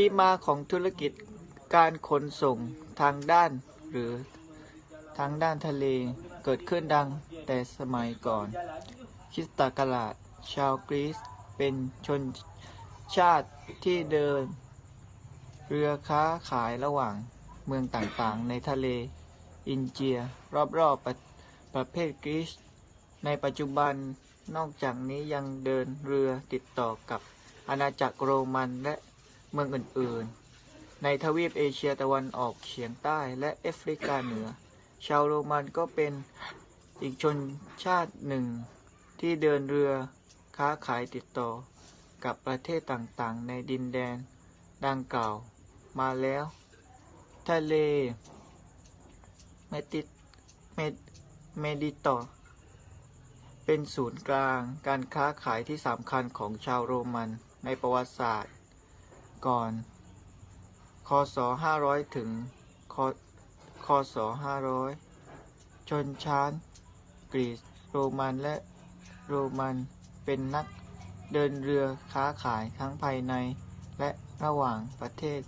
ที่มาของธุรกิจการขนส่งทางด้านหรือทางด้านทะเลเกิดขึ้นดังแต่สมัยก่อน คริสตกราชชาวกรีซเป็นชนชาติที่เดิน เรือค้าขายระหว่างเมืองต่างๆ ในทะเลอินเจียรอบๆประประเภทกรีซในปัจจุบันนอกจากนี้ยังเดินเรือติดต่อกับอาณาจักรโรมันและ เมืองอื่นๆ ในทวีปเอเชียตะวันออกเฉียงใต้และแอฟริกาเหนือ ชาวโรมันก็เป็นอีกชนชาติหนึ่งที่เดินเรือค้าขายติดต่อกับประเทศต่างๆ ในดินแดนดังกล่าวมาแล้ว ทะเลเมดิเมดเมดิเตอร์เป็นศูนย์กลางการค้าขายที่สำคัญของชาวโรมันในประวัติศาสตร์ ก่อน คศ 500 ถึงคคศ 500 ชนชั้นกรีซโรมันและโรมันเป็นนักเดินเรือค้าขายทั้งภายในและระหว่างประเทศ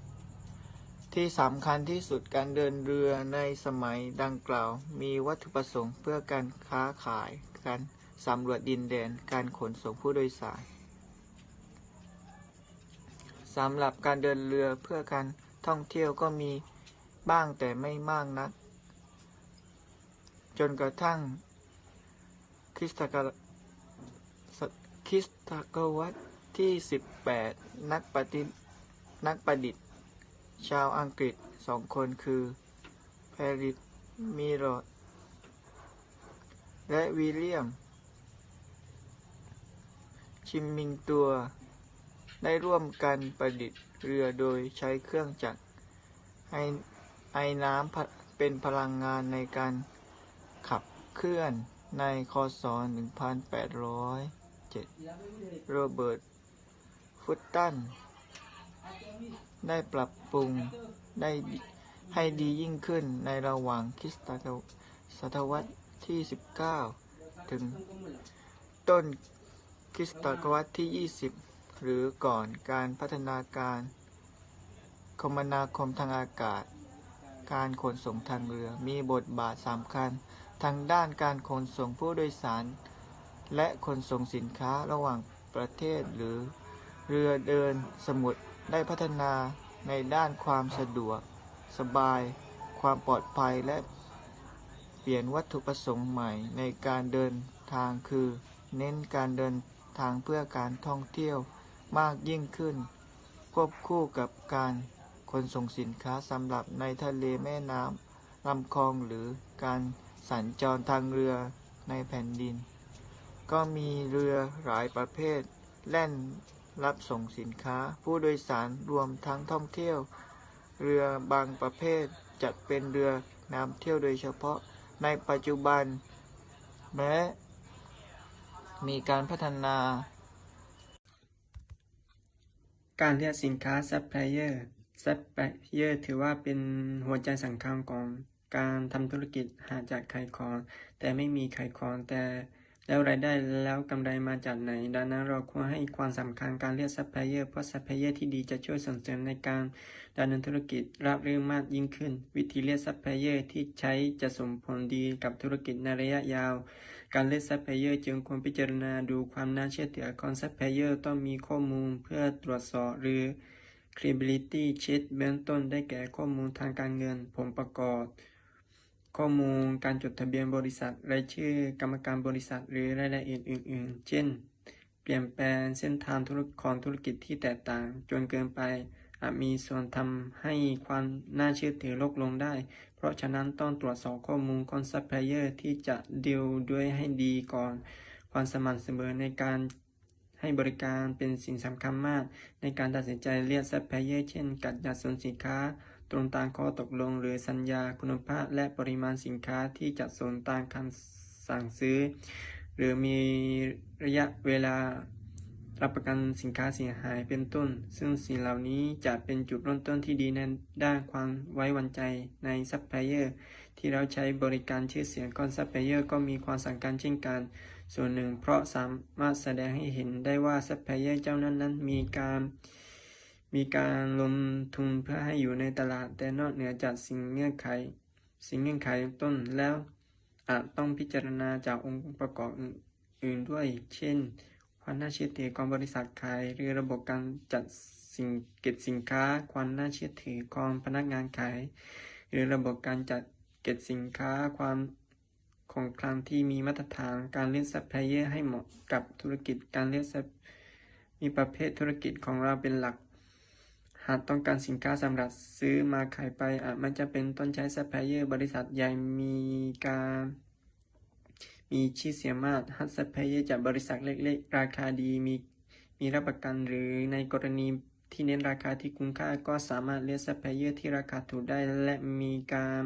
ที่สำคัญที่สุดการเดินเรือในสมัยดังกล่าว มีวัตถุประสงค์เพื่อการค้าขาย การสำรวจดินแดน การขนส่งผู้โดยสาร สำหรับการเดินเรือเพื่อการท่องเที่ยวก็มีบ้างแต่ไม่มากนัก จนกระทั่งคริสตกาลคริสตศตวรรษที่ 18 นักปฏินักประดิษฐ์ ชาวอังกฤษสองคนคือแพริสมีรดและวิลเลียม ชิมมิงตัว ได้ร่วมกันประดิษฐ์เรือโดยใช้เครื่องจักรไอไอน้ำเป็นพลังงานในการขับเคลื่อนในคศ 1807 โรเบิร์ต ฟุตตัน ได้ปรับปรุงได้ให้ดียิ่งขึ้นในระหว่างคริสตศตวรรษที่ 19 ถึงต้นคริสตศตวรรษที่ 20 หรือก่อนการพัฒนาการ คมนาคมทางอากาศ การขนส่งทางเรือมีบทบาทสำคัญทางด้านการขนส่งผู้โดยสาร และขนส่งสินค้าระหว่างประเทศหรือ เรือเดินสมุทรได้พัฒนาในด้านความสะดวก สบาย ความปลอดภัยและเปลี่ยนวัตถุประสงค์ใหม่ในการเดินทางคือ เน้นการเดินทางเพื่อการท่องเที่ยว มากยิ่งขึ้น ควบคู่กับการขนส่งสินค้าสำหรับในทะเลแม่น้ำลำคลองหรือการสัญจรทางเรือในแผ่นดิน ก็มีเรือหลายประเภท แล่นรับส่งสินค้าผู้โดยสารรวมทั้งท่องเที่ยว เรือบางประเภทจัดเป็นเรือนำเที่ยวโดยเฉพาะในปัจจุบัน แม้มีการพัฒนา การเลือกสินค้าซัพพลายเออร์ซัพพลายเออร์ถือว่าเป็นหัวใจสำคัญของการทำธุรกิจหาจากขายของ แต่ไม่มีขายของแต่แล้วรายได้แล้วกำไรมาจากไหน ดังนั้นเราควรให้ความสำคัญการเลือกซัพพลายเออร์เพราะซัพพลายเออร์ที่ดีจะช่วยส่งเสริมในการดำเนินธุรกิจราบรื่นมากยิ่งขึ้น วิธีเลือกซัพพลายเออร์ที่ใช้จะส่งผลดีกับธุรกิจในระยะยาว การเลือกซัพพลายเออร์จึงควรพิจารณาดูความน่าเชื่อถือของซัพพลายเออร์ต้องมีข้อมูลเพื่อตรวจสอบหรือ credibility check เบื้องต้นได้แก่ข้อมูลทางการเงิน ผลประกอบ ข้อมูลการจดทะเบียนบริษัท รายชื่อกรรมการบริษัท หรือรายละเอียดอื่น ๆ เช่น เปลี่ยนแปลงเส้นทางธุรกิจของธุรกิจที่แตกต่าง จนเกินไปอาจมีส่วนทำให้ความน่าเชื่อถือลดลงได้ เพราะฉะนั้นต้องตรวจสอบข้อมูลของซัพพลายเออร์ที่จะดีลด้วยให้ดีก่อน ความสม่ำเสมอในการให้บริการเป็นสิ่งสำคัญมาก ในการตัดสินใจเลือกซัพพลายเออร์เช่น การจัดส่งสินค้า ตรงตามข้อตกลงหรือสัญญาคุณภาพและปริมาณสินค้าที่จัดส่งตามคำสั่งซื้อ หรือมีระยะเวลา รับประกันสินค้าเสียหายเป็นต้น ซึ่งสิ่งเหล่านี้จะเป็นจุดเริ่มต้นที่ดีในด้านความไว้วางใจในซัพพลายเออร์ที่เราใช้บริการชื่อเสียงของซัพพลายเออร์ก็มีความสำคัญเช่นกัน ส่วนหนึ่งเพราะสามารถแสดงให้เห็นได้ว่าซัพพลายเออร์เจ้านั้นนั้นมีการมีการลงทุนเพื่อให้อยู่ในตลาด แต่นอกเหนือจากสิ่งเงื่อนไข สิ่งเงื่อนไขต้นแล้วอาจต้องพิจารณาจากองค์ประกอบอื่นๆด้วย เช่น ความน่าเชื่อถือของบริษัทขายหรือระบบการจัดสิ่งเก็บสินค้า ความน่าเชื่อถือของพนักงานขาย หรือระบบการจัดเก็บสินค้า ความคงคลังที่มีมาตรฐานการเลือกซัพพลายเออร์ให้เหมาะกับธุรกิจการเลือกซัพมีประเภทธุรกิจของเราเป็นหลัก หากต้องการสินค้าสำหรับซื้อมาขายไปอาจไม่จำเป็นต้องใช้ซัพพลายเออร์บริษัทใหญ่มีการ มีชื่อเสียงมากหากซัพพลายเออร์จากบริษัทเล็กๆ ราคาดีมีมีรับประกันหรือในกรณีที่เน้นราคาที่คุ้มค่าก็สามารถเลือกซัพพลายเออร์ที่ราคาถูกได้และมีการ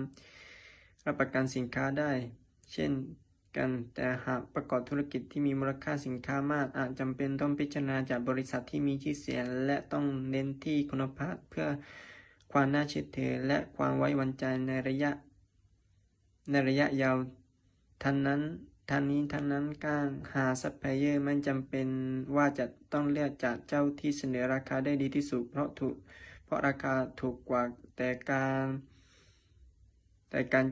รับประกันสินค้าได้ เช่นกัน แต่หากประกอบธุรกิจที่มีมูลค่าสินค้ามาก อาจจำเป็นต้องพิจารณาจากบริษัทที่มีชื่อเสียง และต้องเน้นที่คุณภาพเพื่อความน่าเชื่อถือและความไว้วางใจในระยะ ในระยะยาวทั้งนั้น ทั้งนี้ทั้งนั้นการหาซัพพลายเออร์ไม่จำเป็นว่าจะต้องเลือกจากเจ้าที่เสนอราคาได้ดีที่สุดเพราะถูกเพราะราคาถูกกว่าแต่การแต่การ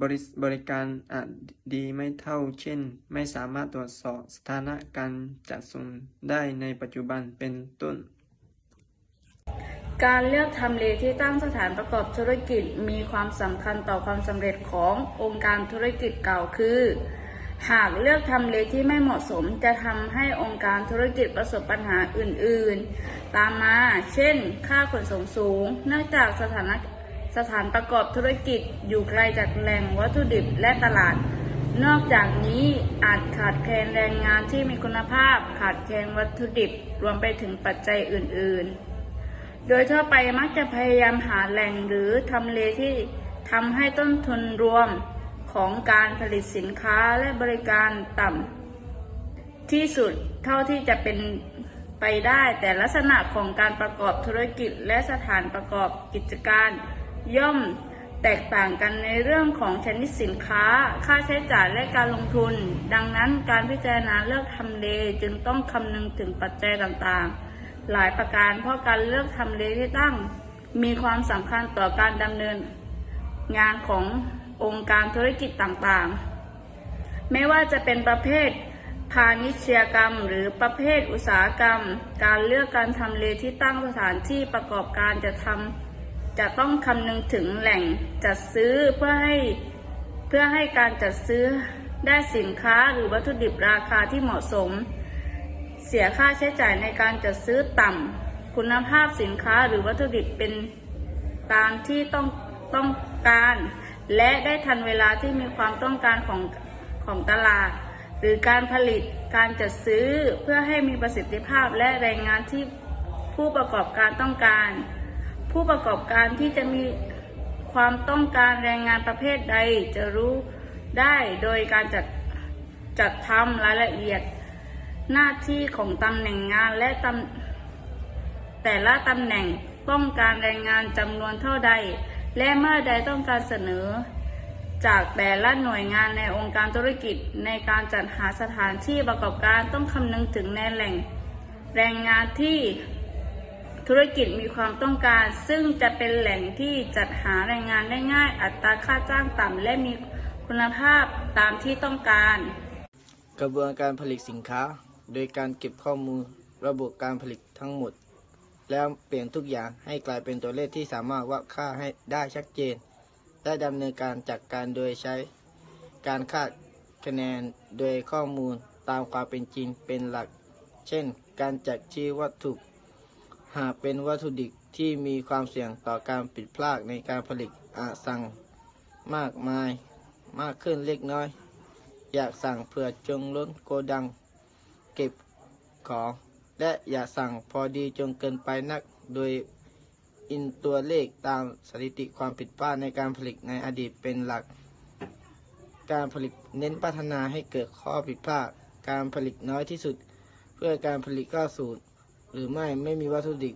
บริบริการอาจดีไม่เท่าเช่น ไม่สามารถตรวจสอบสถานะการจัดส่งได้ในปัจจุบันเป็นต้น การเลือกทำเลที่ตั้งสถานประกอบธุรกิจมีความสำคัญต่อความสำเร็จขององค์การธุรกิจเก่าคือ หากเลือกทำเลที่ไม่เหมาะสมจะทำให้องค์การธุรกิจประสบปัญหาอื่น ๆ ตามมา เช่น ค่าขนส่งสูง เนื่องจากสถานสถานประกอบธุรกิจอยู่ไกลจากแหล่งวัตถุดิบและตลาด นอกจากนี้อาจขาดแคลนแรงงานที่มีคุณภาพ ขาดแคลนวัตถุดิบ รวมไปถึงปัจจัยอื่น ๆ โดยทั่วไปมักจะพยายามหาแหล่งหรือทำเลที่ทำให้ต้นทุนรวม ของการผลิตสินค้าและบริการต่ำที่สุดเท่าที่จะเป็นไปได้แต่ลักษณะของการประกอบธุรกิจและสถานประกอบกิจการย่อมแตกต่างกันในเรื่องของชนิดสินค้า ค่าใช้จ่ายและการลงทุน ดังนั้นการพิจารณาเลือกทำเลจึงต้องคำนึงถึงปัจจัยต่างๆ หลายประการเพราะการเลือกทำเลที่ตั้ง มีความสำคัญต่อการดำเนินงานของ องค์การธุรกิจต่างๆ ไม่ว่าจะเป็นประเภทพาณิชยกรรม หรือประเภทอุตสาหกรรม การเลือกการทำเลที่ตั้งสถานที่ประกอบการจะทำจะต้องคำนึงถึงแหล่งจัดซื้อเพื่อให้เพื่อให้การจัดซื้อได้สินค้าหรือวัตถุดิบราคาที่เหมาะสม เสียค่าใช้จ่ายในการจัดซื้อต่ำ คุณภาพสินค้าหรือวัตถุดิบเป็นตามที่ต้องต้องการ และได้ทันเวลาที่มีความต้องการของของตลาด หรือการผลิตการจัดซื้อเพื่อให้มีประสิทธิภาพและแรงงานที่ผู้ประกอบการต้องการ ผู้ประกอบการที่จะมีความต้องการแรงงานประเภทใดจะรู้ได้โดยการจัดจัดทำรายละเอียด หน้าที่ของตำแหน่งงานและตำแต่ละตำแหน่งต้องการแรงงานจำนวนเท่าใด และเมื่อใดต้องการเสนอ จากแต่ละหน่วยงานในองค์การธุรกิจในการจัดหาสถานที่ประกอบการต้องคำนึงถึงในแหล่งแรงงานที่ธุรกิจมีความต้องการ ซึ่งจะเป็นแหล่งที่จัดหาแรงงานได้ง่าย อัตราค่าจ้างต่ำและมีคุณภาพตามที่ต้องการ กระบวนการผลิตสินค้า โดยการเก็บข้อมูลระบบการผลิตทั้งหมด แล้วเปลี่ยนทุกอย่างให้กลายเป็นตัวเลขที่สามารถวัดค่าให้ได้ชัดเจน และดำเนินการจัดกการโดยใช้ การคาดคะแนนโดยข้อมูลตามความเป็นจริงเป็นหลัก เช่น การจัดชื่อวัตถุ หากเป็นวัตถุดิบที่มีความเสี่ยงต่อการผิดพลาดในการผลิตอาจสั่งมากมายมากขึ้นเล็กน้อย อยากสั่งเผื่อจงล้นโกดัง เก็บของ และอย่าสั่งพอดีจนเกินไปนัก โดยอินตัวเลขตามสถิติความผิดพลาดในการผลิตในอดีตเป็นหลัก การผลิตเน้นพัฒนาให้เกิดข้อผิดพลาด การผลิตน้อยที่สุด เพื่อการผลิตก้าวสู่หรือไม่ไม่มีวัตถุดิบ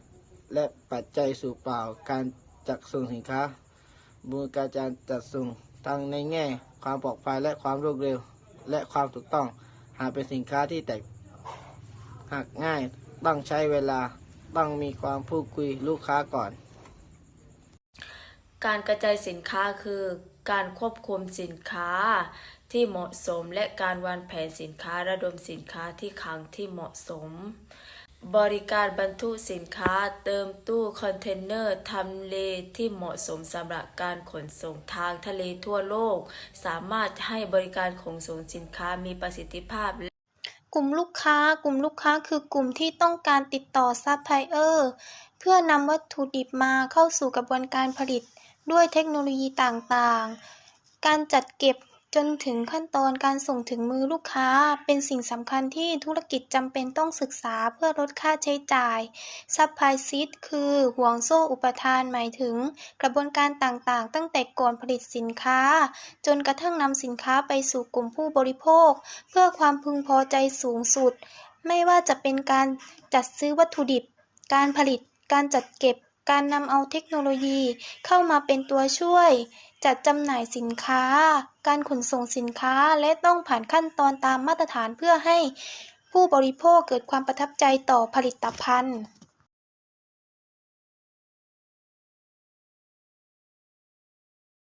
และปัจจัยสู่เปล่า การจัดส่งสินค้าบูรการจัดจัดส่งทั้งในแง่ ความปลอดภัยและความรวดเร็ว และความถูกต้อง หากเป็นสินค้าที่แตก หักง่ายต้องใช้เวลาต้องมีความพูดคุยลูกค้าก่อน การกระจายสินค้าคือการควบคุมสินค้าที่เหมาะสมและการวางแผนสินค้าระดมสินค้าที่คลังที่เหมาะสม บริการบรรทุกสินค้าเติมตู้คอนเทนเนอร์ทำเลที่เหมาะสมสำหรับการขนส่งทางทะเลทั่วโลก สามารถให้บริการขนส่งสินค้ามีประสิทธิภาพ กลุ่มลูกค้า กลุ่มลูกค้าคือกลุ่มที่ต้องการติดต่อซัพพลายเออร์เพื่อนำวัตถุดิบมาเข้าสู่กระบวนการผลิตด้วยเทคโนโลยีต่างๆ การจัดเก็บ จนถึงขั้นตอนการส่งถึงมือลูกค้า เป็นสิ่งสำคัญที่ธุรกิจจำเป็นต้องศึกษาเพื่อลดค่าใช้จ่ายซัพพลายซีดคือห่วงโซ่อุปทานหมายถึง กระบวนการต่างๆ ตั้งแต่ก่อนผลิตสินค้า จนกระทั่งนำสินค้าไปสู่กลุ่มผู้บริโภค เพื่อความพึงพอใจสูงสุด ไม่ว่าจะเป็นการจัดซื้อวัตถุดิบ การผลิตการจัดเก็บ การนำเอาเทคโนโลยีเข้ามาเป็นตัวช่วย จัดจำหน่ายสินค้า การขนส่งสินค้าและต้องผ่านขั้นตอนตามมาตรฐานเพื่อให้ผู้บริโภคเกิดความประทับใจต่อผลิตภัณฑ์